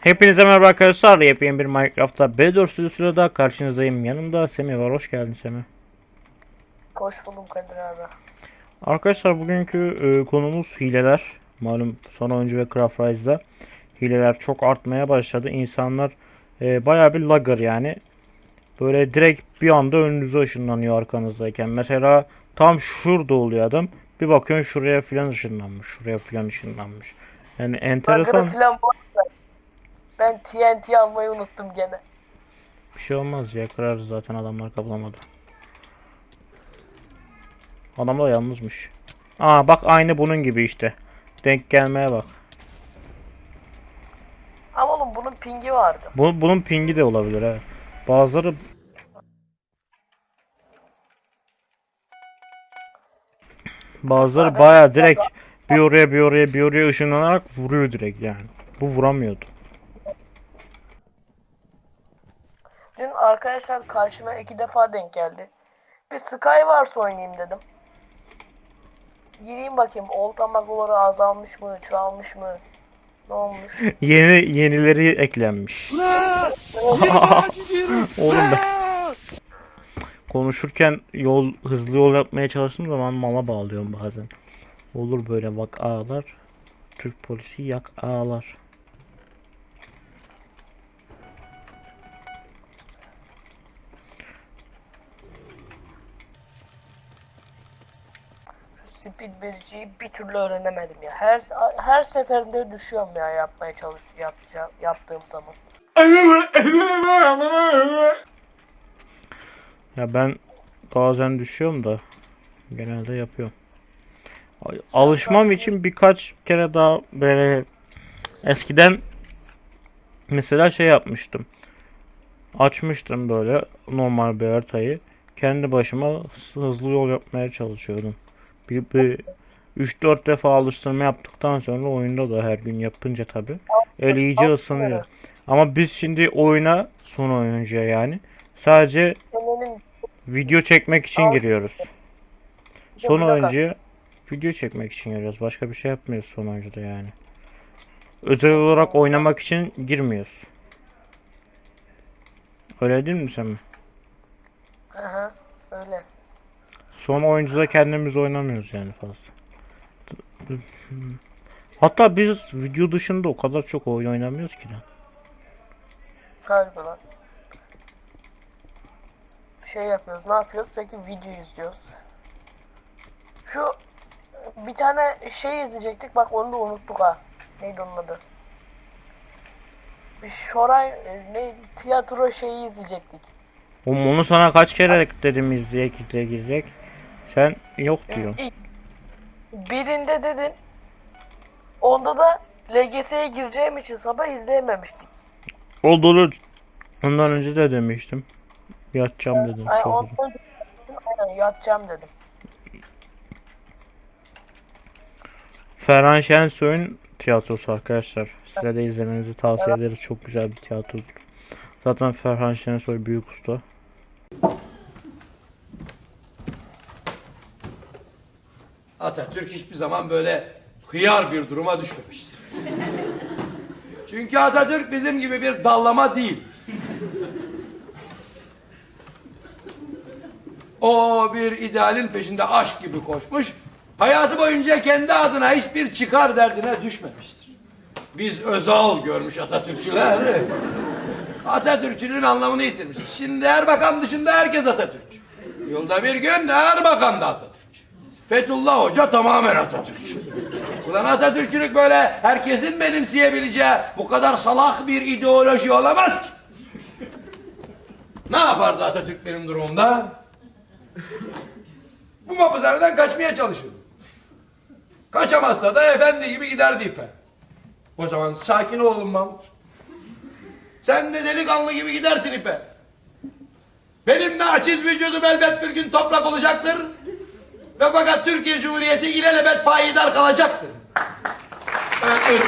Hepinize merhaba arkadaşlar. Yepyeni bir Minecraft'ta B4 stüdyosuyla da karşınızdayım. Yanımda Semih var. Hoş geldin Semih. Hoş buldum Kadir abi. Arkadaşlar bugünkü e, konumuz hileler. Malum son oyuncu ve Craft Rise'da hileler çok artmaya başladı. İnsanlar e, bayağı bir lagger yani. Böyle direkt bir anda önünüze ışınlanıyor arkanızdayken. Mesela tam şurada oluyor adam. Bir bakıyorsun şuraya filan ışınlanmış. Şuraya filan ışınlanmış. Yani enteresan. Var. Ben TNT almayı unuttum gene. Bir şey olmaz ya kırarız zaten adamlar kaplamadı. Adamlar yalnızmış. Aa bak aynı bunun gibi işte. Denk gelmeye bak. Ama oğlum bunun pingi vardı. Bu, bunun pingi de olabilir ha. Bazıları Bazıları baya direkt bir oraya bir oraya bir oraya ışınlanarak vuruyor direkt yani. Bu vuramıyordu. Dün arkadaşlar karşıma iki defa denk geldi. Bir Skywars oynayayım dedim. Gireyim bakayım olta magoları azalmış mı, çoğalmış mı? Ne olmuş? Yeni yenileri eklenmiş. Oğlum ben konuşurken yol hızlı yol yapmaya çalıştığım zaman mala bağlıyorum bazen. Olur böyle bak ağlar. Türk polisi yak ağlar. Speed vericiyi bir türlü öğrenemedim ya. Her her seferinde düşüyorum ya yapmaya çalış yapacağım yaptığım zaman. Ya ben bazen düşüyorum da genelde yapıyorum. Alışmam için birkaç kere daha böyle eskiden mesela şey yapmıştım. Açmıştım böyle normal bir haritayı. Kendi başıma hız- hızlı yol yapmaya çalışıyordum. Bir, bir 3-4 defa alıştırma yaptıktan sonra oyunda da her gün yapınca tabi el iyice ısınıyor. Ama biz şimdi oyuna son oyuncuya yani sadece Video çekmek için giriyoruz. Son oyuncuya video çekmek için giriyoruz. Başka bir şey yapmıyoruz son oyuncuda yani. Özel olarak oynamak için girmiyoruz. Öyle değil mi sen? Aha, öyle. Son oyuncuda kendimiz oynamıyoruz yani fazla. Hatta biz video dışında o kadar çok oyun oynamıyoruz ki lan. Galiba lan. Şey yapıyoruz, ne yapıyoruz? Sürekli video izliyoruz. Şu bir tane şey izleyecektik, bak onu da unuttuk ha. Neydi onun adı? Bir Şoray e, ne tiyatro şeyi izleyecektik. Oğlum onu sana kaç kere dedim izleyek izleyek izleyek. Sen yok diyorsun. İlk- Birinde dedin. Onda da LGS'ye gireceğim için sabah izleyememiştik. Oldu olur. Ondan önce de demiştim. Yatacağım dedim. Ay, Çok ondan aynen yatacağım dedim. Ferhan Şensoy'un tiyatrosu arkadaşlar. Size de izlemenizi tavsiye ederiz. Çok güzel bir tiyatrodur. Zaten Ferhan Şensoy büyük usta. Atatürk hiçbir zaman böyle hıyar bir duruma düşmemiştir. Çünkü Atatürk bizim gibi bir dallama değil. O bir idealin peşinde aşk gibi koşmuş. Hayatı boyunca kendi adına hiçbir çıkar derdine düşmemiştir. Biz Özal görmüş Atatürkçüler. Atatürkçünün anlamını yitirmiş. Şimdi Erbakan dışında herkes Atatürkçü. Yılda bir gün Erbakan da Atatürkçü. Fethullah Hoca tamamen Atatürkçü. Ulan Atatürkçülük böyle herkesin benimseyebileceği bu kadar salak bir ideoloji olamaz ki. Ne yapardı Atatürk benim durumumda? Bu mapushaneden kaçmaya çalışırdı. Kaçamazsa da efendi gibi giderdi ipe. O zaman sakin olun Mahmut. Sen de delikanlı gibi gidersin ipe. Benim naçiz vücudum elbet bir gün toprak olacaktır. Ve fakat Türkiye Cumhuriyeti ilelebet payidar kalacaktır. Evet.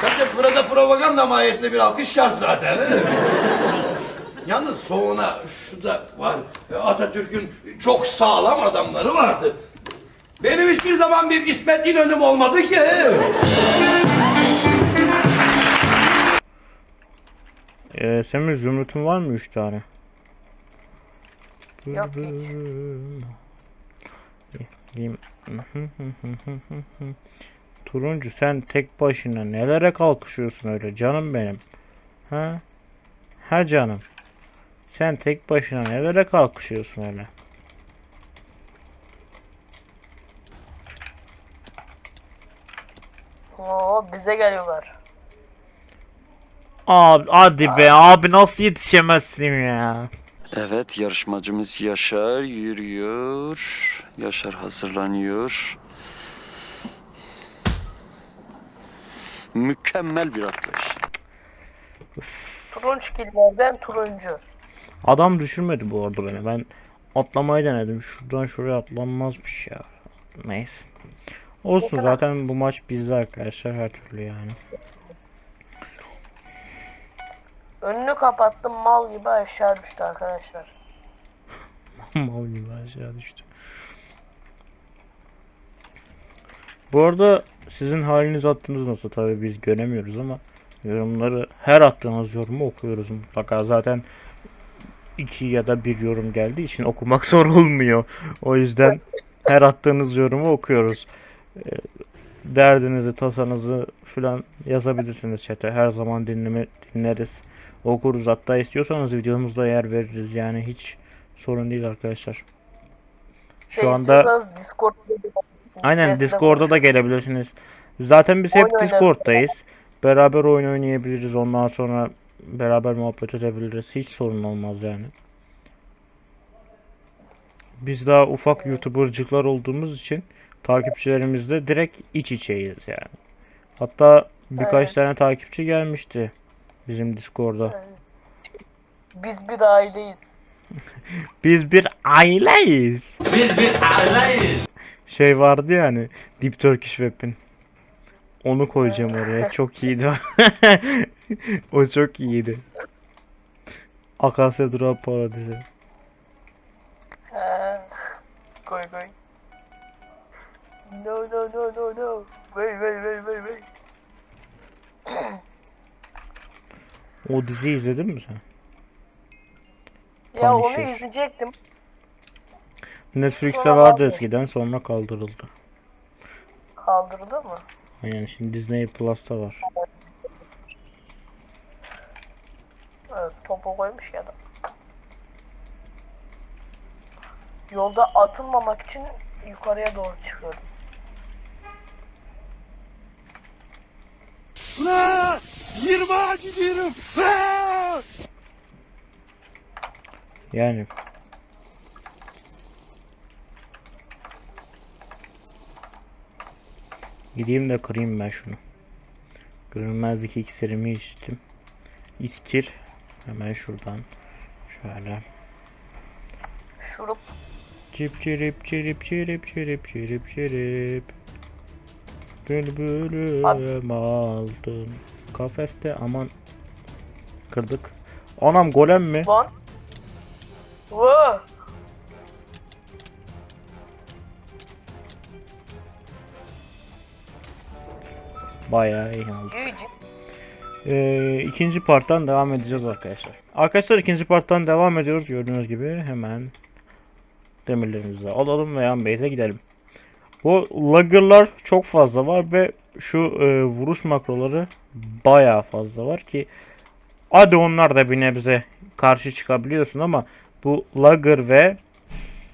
Tabii burada propaganda mahiyetinde bir alkış şart zaten. Yalnız soğuna şu da var. Atatürk'ün çok sağlam adamları vardı. Benim hiçbir zaman bir İsmet İnönü'm olmadı ki. Ee, Semih zümrütün var mı 3 tane? Yok hiç. Turuncu sen tek başına nelere kalkışıyorsun öyle canım benim? Ha? Ha canım. Sen tek başına nelere kalkışıyorsun öyle? Oo bize geliyorlar. Abi hadi be abi nasıl yetişemezsin ya? Evet yarışmacımız Yaşar yürüyor. Yaşar hazırlanıyor. Mükemmel bir atlayış. Turunçgillerden turuncu. Adam düşürmedi bu arada beni. Ben atlamayı denedim. Şuradan şuraya atlanmazmış ya. Neyse. Olsun zaten bu maç bizde arkadaşlar her türlü yani. Önünü kapattım mal gibi aşağı düştü arkadaşlar. Mal gibi aşağı düştü. Bu arada sizin haliniz attığınız nasıl tabi biz göremiyoruz ama yorumları her attığınız yorumu okuyoruz mutlaka zaten iki ya da bir yorum geldiği için okumak zor olmuyor. O yüzden her attığınız yorumu okuyoruz. Ee, Derdinizi, tasanızı filan yazabilirsiniz chat'e. Her zaman dinleme, dinleriz. Okuruz hatta istiyorsanız videomuzda yer veririz yani hiç sorun değil arkadaşlar. Şey anda- Discord'da. Aynen Discord'da da gelebilirsiniz. Zaten biz hep Oyun. Discord'dayız. Beraber oyun oynayabiliriz. Ondan sonra beraber muhabbet edebiliriz. Hiç sorun olmaz yani. Biz daha ufak YouTuber'cıklar olduğumuz için takipçilerimizle direkt iç içeyiz yani. Hatta birkaç Aynen. tane takipçi gelmişti bizim Discord'a. Biz bir aileyiz. Biz bir aileyiz. Biz bir aileyiz. Şey vardı ya hani Deep Turkish Web'in. Onu koyacağım oraya. Çok iyiydi. o. o çok iyiydi. Akasya Durağı Paradisi. He. Koy koy. No no no no no. Wait wait wait wait wait. O diziyi izledin mi sen? Ya onu Punisher. izleyecektim. Netflix'te Sonra vardı eskiden sonra kaldırıldı. Kaldırdı mı? Yani şimdi Disney Plus'ta var. Evet topu koymuş ya da. Yolda atılmamak için yukarıya doğru çıkıyordum. Ulan! 20 ağacı diyorum. Ulan! Yani Gideyim de kırayım ben şunu. Görünmezlik iksirimi içtim. İskir. Hemen şuradan. Şöyle. Şurup Çip çirip çirip çirip çirip çirip çirip. Bülbülüm aldım. Kafeste aman. Kırdık. Anam golem mi? lan. Vaa! Bayağı iyi oldu. Ee, ikinci parttan devam edeceğiz arkadaşlar. Arkadaşlar ikinci parttan devam ediyoruz. Gördüğünüz gibi hemen demirlerimizi alalım ve yan base'e gidelim. Bu lagger'lar çok fazla var ve şu e, vuruş makroları bayağı fazla var ki hadi onlar da bir nebze karşı çıkabiliyorsun ama bu lagger ve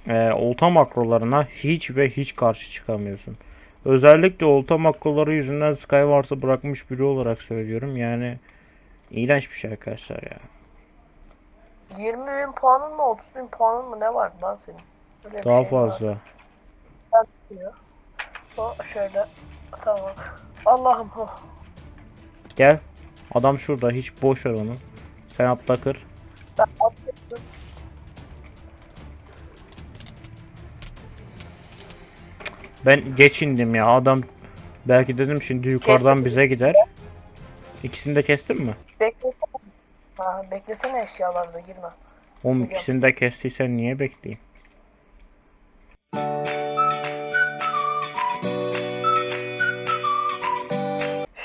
e, olta makrolarına hiç ve hiç karşı çıkamıyorsun. Özellikle olta makroları yüzünden Skywars'ı bırakmış biri olarak söylüyorum. Yani iğrenç bir şey arkadaşlar ya. 20 bin puanın mı 30 bin puanın mı ne var lan senin? Öyle Daha şey var. fazla. O şöyle. Tamam. Allah'ım. Oh. Gel. Adam şurada hiç boş ver onu. Sen atla kır. Ben atladım. Ben geç indim ya adam belki dedim şimdi yukarıdan Kestim. bize gider. İkisini de kestin mi? Bekle. Ha, beklesene eşyalarda girme. Oğlum Biliyorum. ikisini de kestiysen niye bekleyeyim?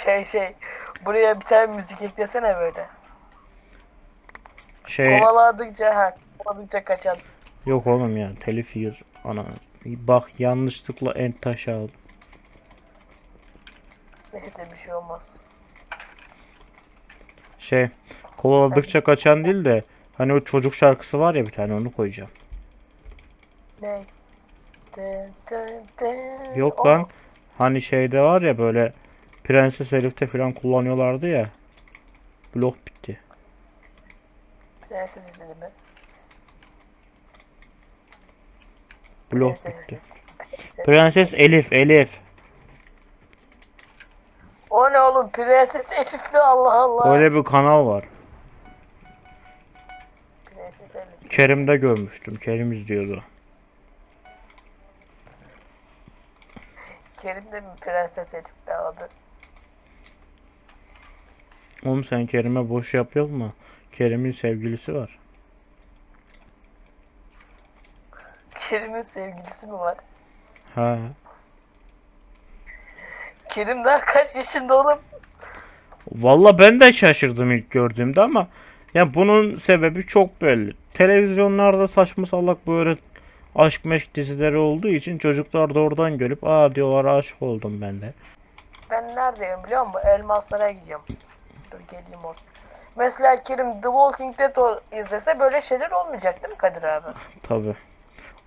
Şey şey Buraya bir tane müzik eklesene böyle. Şey Kovaladıkça ha. Kovaladıkça kaçan. yok oğlum ya telif yiyor. Ana bak yanlışlıkla en taşı aldım. Neyse bir şey olmaz. Şey kovaladıkça kaçan değil de hani o çocuk şarkısı var ya bir tane onu koyacağım. Ne? Dın dın dın. Yok lan. mu? Hani şeyde var ya böyle Prenses Elif'te falan kullanıyorlardı ya. Blok bitti. Prenses izledi mi? Blok Prenses bitti. izledi. Prenses Elif Elif. O ne oğlum? Prenses Elif mi? Allah Allah. Öyle bir kanal var. Prenses Elif. Kerim'de görmüştüm. Kerim izliyordu. Kerim de mi Prenses Elif be abi? Oğlum sen Kerim'e boş yapıyor mu? Kerim'in sevgilisi var. Kerim'in sevgilisi mi var? Ha. Kerim daha kaç yaşında oğlum? Valla ben de şaşırdım ilk gördüğümde ama ya bunun sebebi çok belli. Televizyonlarda saçma salak böyle aşk meşk dizileri olduğu için çocuklar da oradan görüp aa diyorlar aşık oldum ben de. Ben neredeyim biliyor musun? Elmaslara gidiyorum. Dur geleyim oraya. Mesela Kerim The Walking Dead izlese böyle şeyler olmayacak değil mi Kadir abi? Tabi.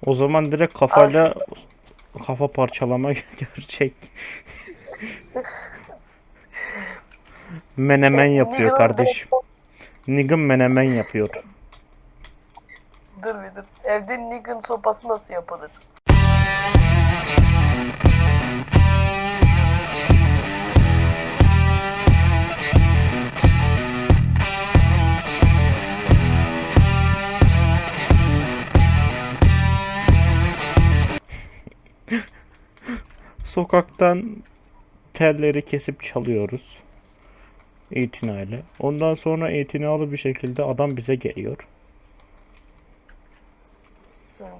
O zaman direkt kafayla kafa parçalama görecek. menemen yapıyor kardeşim. Negan menemen yapıyor. Dur bir dur. Evde Negan sopası nasıl yapılır? Sokaktan telleri kesip çalıyoruz. İtinayla. Ondan sonra itinalı bir şekilde adam bize geliyor.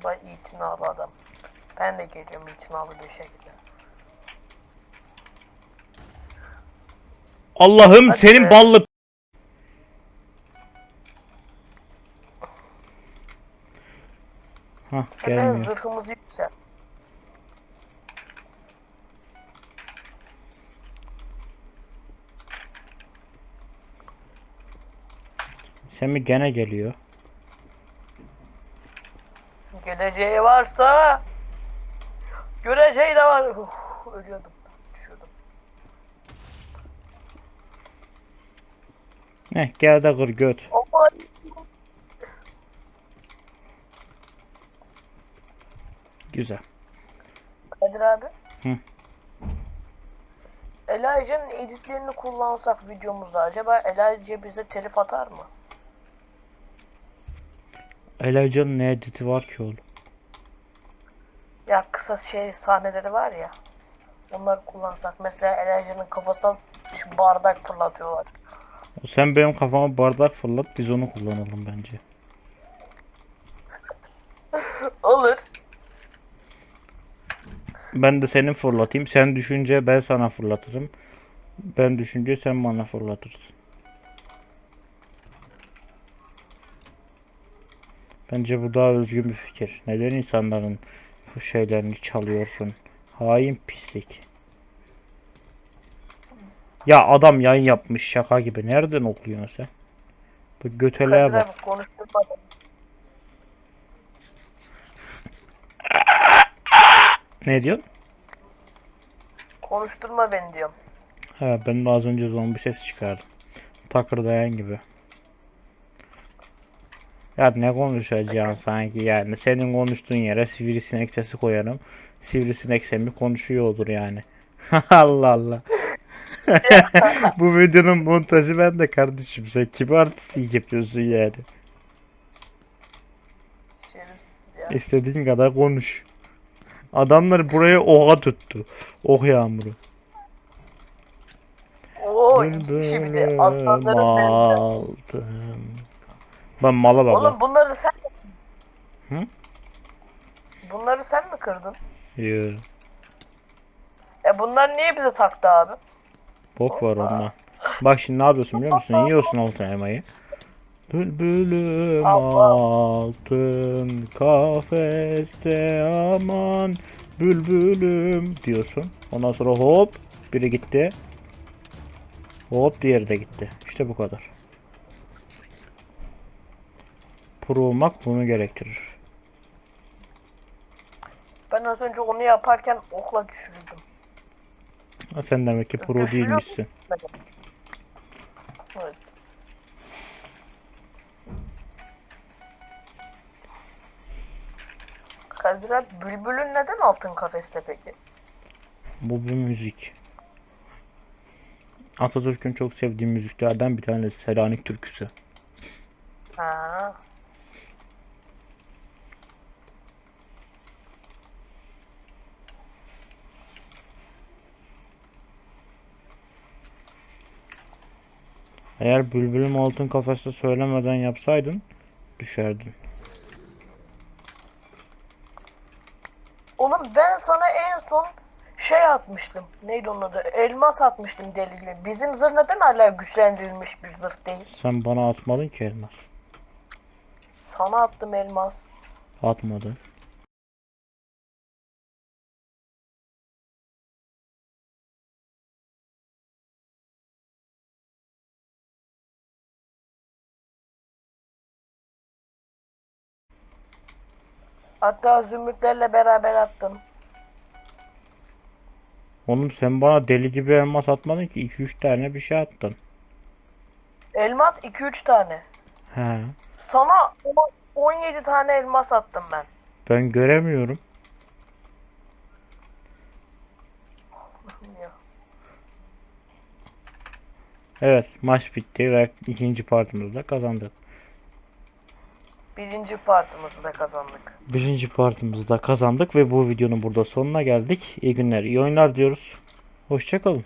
Vay itinalı adam. Ben de geliyorum itinalı bir şekilde. Allah'ım Hadi senin be. ballı Hah Hemen gelmiyor. zırhımızı yüksel. Semi gene geliyor. Geleceği varsa göreceği de var. Uf, ölüyordum. Düşüyordum. Heh gel de kır göt. Ama Güzel. Kadir abi. Hı. Elijah'ın editlerini kullansak videomuzda acaba Elijah bize telif atar mı? Elijah'ın ne editi var ki oğlum? Ya kısa şey sahneleri var ya. Onları kullansak. Mesela Elijah'ın kafasından şu bardak fırlatıyorlar. Sen benim kafama bardak fırlat biz onu kullanalım bence. Olur. Ben de senin fırlatayım. Sen düşünce ben sana fırlatırım. Ben düşünce sen bana fırlatırsın. Bence bu daha özgün bir fikir. Neden insanların bu şeylerini çalıyorsun? Hain pislik. Ya adam yayın yapmış şaka gibi. Nereden okuyorsun sen? Bu göteleğe Kadir bak. Ne diyorsun? Konuşturma beni diyorum. Ha ben de az önce zombi ses çıkardım. Takırdayan gibi. Ya ne konuşacaksın sanki yani. Senin konuştuğun yere sivrisinek sesi koyarım. Sivrisinek semi konuşuyor olur yani. Allah Allah. Bu videonun montajı ben de kardeşim. Sen kimi artistlik yapıyorsun yani. İstediğin kadar konuş. Adamlar buraya oha tuttu. Ok yağmuru. Oo iki kişi bir de aslanların aldım. Ben mala baba. Oğlum bunları sen Hı? Bunları sen mi kırdın? Yo. E bunlar niye bize taktı abi? Bok var onda. Bak şimdi ne yapıyorsun biliyor musun? Yiyorsun altın elmayı. Bülbülüm Allah. altın kafeste aman bülbülüm diyorsun. Ondan sonra hop biri gitti. Hop diğeri de gitti. İşte bu kadar. Pro olmak bunu gerektirir. Ben az önce onu yaparken okla düşürdüm. Ha, sen demek ki pro Düşürüyor mu? değilmişsin. Evet. Kadir abi bülbülün neden altın kafeste peki? Bu bir müzik. Atatürk'ün çok sevdiği müziklerden bir tanesi Selanik türküsü. Ha. Eğer bülbülüm altın kafeste söylemeden yapsaydın düşerdin. Oğlum ben sana en son şey atmıştım. Neydi onun adı? Elmas atmıştım deli gibi. Bizim zırh neden hala güçlendirilmiş bir zırh değil? Sen bana atmadın ki elmas. Sana attım elmas. Atmadın. Hatta zümrütlerle beraber attım. Oğlum sen bana deli gibi elmas atmadın ki 2-3 tane bir şey attın. Elmas 2-3 tane. He. Sana on- 17 tane elmas attım ben. Ben göremiyorum. Evet maç bitti ve ikinci partımızda kazandık. Birinci partımızı da kazandık. Birinci partımızda kazandık ve bu videonun burada sonuna geldik. İyi günler, iyi oyunlar diyoruz. Hoşçakalın.